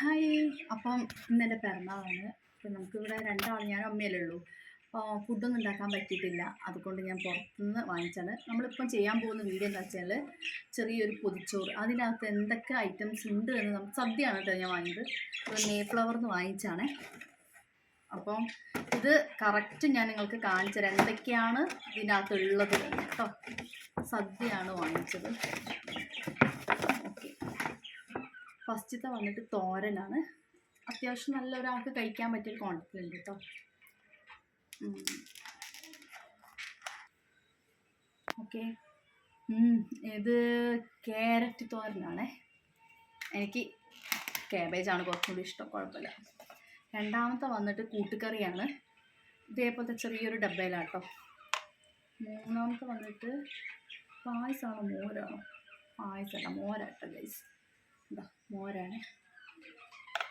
Hi. അപ്പം ഇന്നെന്റെ പിറന്നാളാണ്. അപ്പം നമുക്കിവിടെ രണ്ടാൾ ഞാൻ അമ്മയല്ലേ ഉള്ളൂ. അപ്പോൾ ഫുഡൊന്നും ഉണ്ടാക്കാൻ പറ്റിയിട്ടില്ല. അതുകൊണ്ട് ഞാൻ പുറത്തുനിന്ന് വാങ്ങിച്ചാണ് നമ്മളിപ്പം ചെയ്യാൻ പോകുന്ന വീഡിയോ എന്താ വെച്ചാൽ ചെറിയൊരു പൊതിച്ചോറ്. അതിനകത്ത് എന്തൊക്കെ ഐറ്റംസ് ഉണ്ട് എന്ന് നമുക്ക് സദ്യയാണ് കേട്ടോ ഞാൻ വാങ്ങിയത്. അപ്പോൾ മേഫ്ലവർ ഫ്ലവർന്ന് വാങ്ങിച്ചാണ് അപ്പം ഇത് കറക്റ്റ് ഞാൻ നിങ്ങൾക്ക് കാണിച്ചു തരാം. എന്തൊക്കെയാണ് ഇതിനകത്ത് ഉള്ളത് എന്ന് കേട്ടോ. സദ്യയാണ് വാങ്ങിച്ചത്. ഫസ്റ്റത്തെ വന്നിട്ട് തോരനാണ്. അത്യാവശ്യം നല്ല ഒരാൾക്ക് കഴിക്കാൻ പറ്റിയ ഉണ്ട് കേട്ടോ ഓക്കെ. ഇത് ക്യാരറ്റ് തോരനാണ്. എനിക്ക് ക്യാബേജാണ് കുറച്ചും കൂടി ഇഷ്ടം കുഴപ്പമില്ല. രണ്ടാമത്തെ വന്നിട്ട് കൂട്ടുകറിയാണ്. ഇതേപോലത്തെ ചെറിയൊരു ഡബയിലാട്ടോ മൂന്നാമത്തെ വന്നിട്ട് പായസമാണോ മോരാണോ. പായസമല്ല മോരാട്ടോ ഗൈസ് മോരാണ്.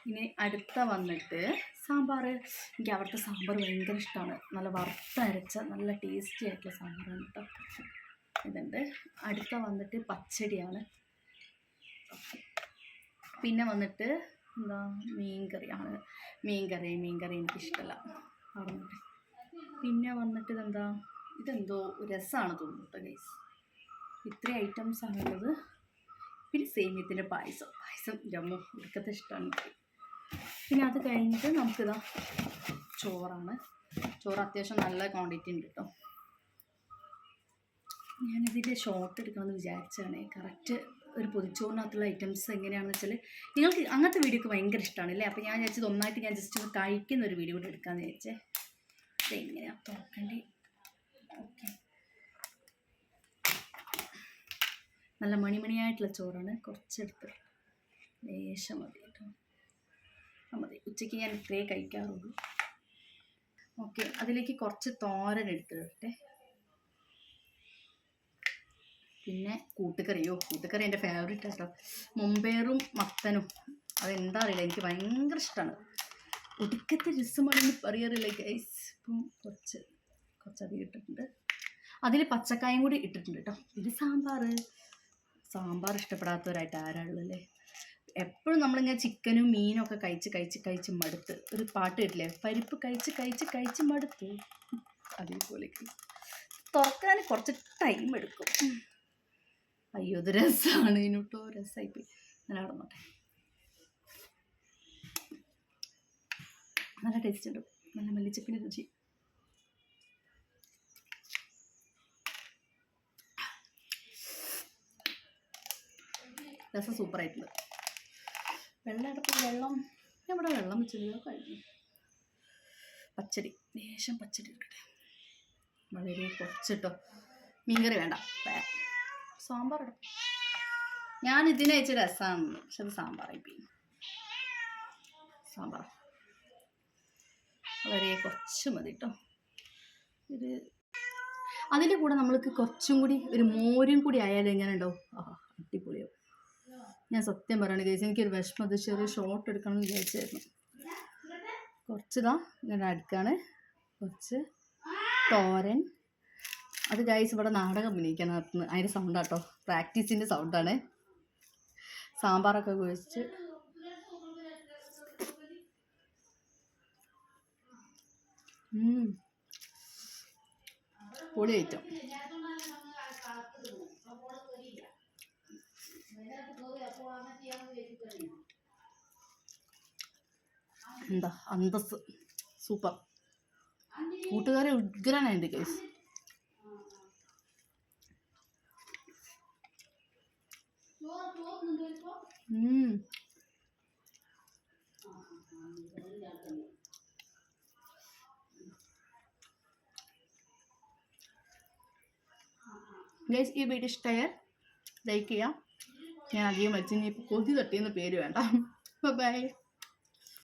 ഇനി അടുത്ത വന്നിട്ട് സാമ്പാർ എനിക്ക് അവിടുത്തെ സാമ്പാർ ഭയങ്കര ഇഷ്ടമാണ് നല്ല വറുത്തരച്ച നല്ല ടേസ്റ്റി ആയിട്ടുള്ള സാമ്പാറാണ് കേട്ടോ ഇതുണ്ട്. അടുത്ത വന്നിട്ട് പച്ചടിയാണ്. പിന്നെ വന്നിട്ട് എന്താ മീൻകറിയാണ്. മീൻകറി മീൻകറി എനിക്കിഷ്ടമല്ല പറഞ്ഞിട്ട് പിന്നെ വന്നിട്ട് ഇതെന്താ? ഇതെന്തോ രസമാണ് തോന്നുന്നു കേട്ടോ ഗൈസ് ഇത്രയും ഐറ്റംസ് ആണുള്ളത് പിന്നെ സേമിയത്തിന്റെ പായസം. പായസം ജമ്മു ഇതൊക്കെ ഇഷ്ടമാണ്. പിന്നെ അത് കഴിഞ്ഞിട്ട് നമുക്കിതാ ചോറാണ്. ചോറ് അത്യാവശ്യം നല്ല ക്വാണ്ടിറ്റി ഉണ്ട് കേട്ടോ ഞാനിതിന്റെ ഷോർട്ട് എടുക്കണമെന്ന് വിചാരിച്ചാണ് കറക്റ്റ് ഒരു പൊതിച്ചോറിനകത്തുള്ള ഐറ്റംസ് എങ്ങനെയാണെന്ന് വെച്ചാൽ നിങ്ങൾക്ക് അങ്ങനത്തെ വീഡിയോ ഒക്കെ ഭയങ്കര ഇഷ്ടമാണ് അല്ലേ? അപ്പോൾ ഞാൻ വിചാരിച്ചത് ഒന്നായിട്ട് ഞാൻ ജസ്റ്റ് ഒന്ന് കഴിക്കുന്ന ഒരു വീഡിയോ കൂടെ എടുക്കാമെന്ന് വിചാരിച്ചേ. ഇതെങ്ങനെയാണ് തുറക്കേണ്ടി ഓക്കെ നല്ല മണിമണിയായിട്ടുള്ള ചോറാണ്. കുറച്ചെടുത്ത് ലേശം മതി കേട്ടോ. മതി. ഉച്ചയ്ക്ക് ഞാൻ ഇത്രേ കഴിക്കാറുള്ളൂ. ഓക്കെ. അതിലേക്ക് കുറച്ച് തോരൻ എടുത്തിട്ടെ പിന്നെ കൂട്ടുകറിയോ കൂട്ടുകറി എന്റെ ഫേവറേറ്റ് ആട്ടോ. മുമ്പേറും മത്തനും. അതെന്താ അറിയില്ല. എനിക്ക് ഭയങ്കര ഇഷ്ടമാണ് ഒടുക്കത്തെ രസമാണെന്ന് പറയാറില്ല ഗൈസ് ഇപ്പം കുറച്ച് കുറച്ചധികം ഇട്ടിട്ടുണ്ട്. അതിൽ പച്ചക്കായും കൂടി ഇട്ടിട്ടുണ്ട് കേട്ടോ. പിന്നെ സാമ്പാർ സാമ്പാർ ഇഷ്ടപ്പെടാത്തവരായിട്ട് ആരാളുള്ളല്ലേ എപ്പോഴും നമ്മളിങ്ങനെ ചിക്കനും മീനും ഒക്കെ കഴിച്ച് കഴിച്ച് കഴിച്ച് മടുത്ത്. ഒരു പാട്ട് കേട്ടില്ലേ? പരിപ്പ് കഴിച്ച് കഴിച്ച് കഴിച്ച് മടുത്ത്. അതേപോലെ തുറക്കാൻ കുറച്ച് ടൈം എടുക്കും. അയ്യോ ഇത് രസമാണ് ഇതിനോട്ടോ രസമായിപ്പോയി ഞാൻ നടന്നോട്ടെ. നല്ല ടേസ്റ്റ് ഉണ്ട്. നല്ല മല്ലിച്ചപ്പിന്റെ രുചി. രസം സൂപ്പറായിട്ടുണ്ട് വെള്ളം എടുത്ത് വെള്ളം ഇവിടെ വെള്ളം വെച്ചില്ല കഴിഞ്ഞു പച്ചടി ലേശം പച്ചടി എടുക്കട്ടെ വളരെ കുറച്ചിട്ടോ. മീൻകറി വേണ്ട. സാമ്പാർ ഇടും. ഞാൻ ഇതിനെ വെച്ച് രസമാണ് പക്ഷെ അത് സാമ്പാറായി പോയി. സാമ്പാർ. വളരെ കുറച്ച് മതി കേട്ടോ ഇത് അതിന്റെ കൂടെ നമ്മൾക്ക് കുറച്ചും കൂടി ഒരു മോരും കൂടി ആയാലും എങ്ങനെ ഉണ്ടാവും ആ അടിപൊളിയാവും ഞാൻ സത്യം പറയണ കേസ് എനിക്കൊരു വിഷമം അത് ചെറിയ ഷോർട്ട് എടുക്കണം എന്ന് വിചാരിച്ചായിരുന്നു. കുറച്ചിതാ ഇങ്ങനെ അടുക്കാണ്. കുറച്ച് തോരൻ. അത് ഗൈസ് ഇവിടെ നാടകം അഭിനയിക്കാൻ നടത്തുന്നത് അതിന്റെ സൗണ്ടാട്ടോ പ്രാക്ടീസിന്റെ സൗണ്ടാണ് സാമ്പാറൊക്കെ കുഴിച്ച്. പൊളി ഐറ്റം. എന്താ അന്തസ്. സൂപ്പർ. കൂട്ടുകാരെ ഉഗ്രനായിട്ട് കേസ് ഉം. ഗൈസ് ഈ വീഡിയോ ഇഷ്ടമായ ലൈക്ക് ചെയ്യാം. ഞാൻ അധികം വെച്ച് ഇനി കൊതി തട്ടിയെന്ന് പേര് വേണ്ട. ബൈ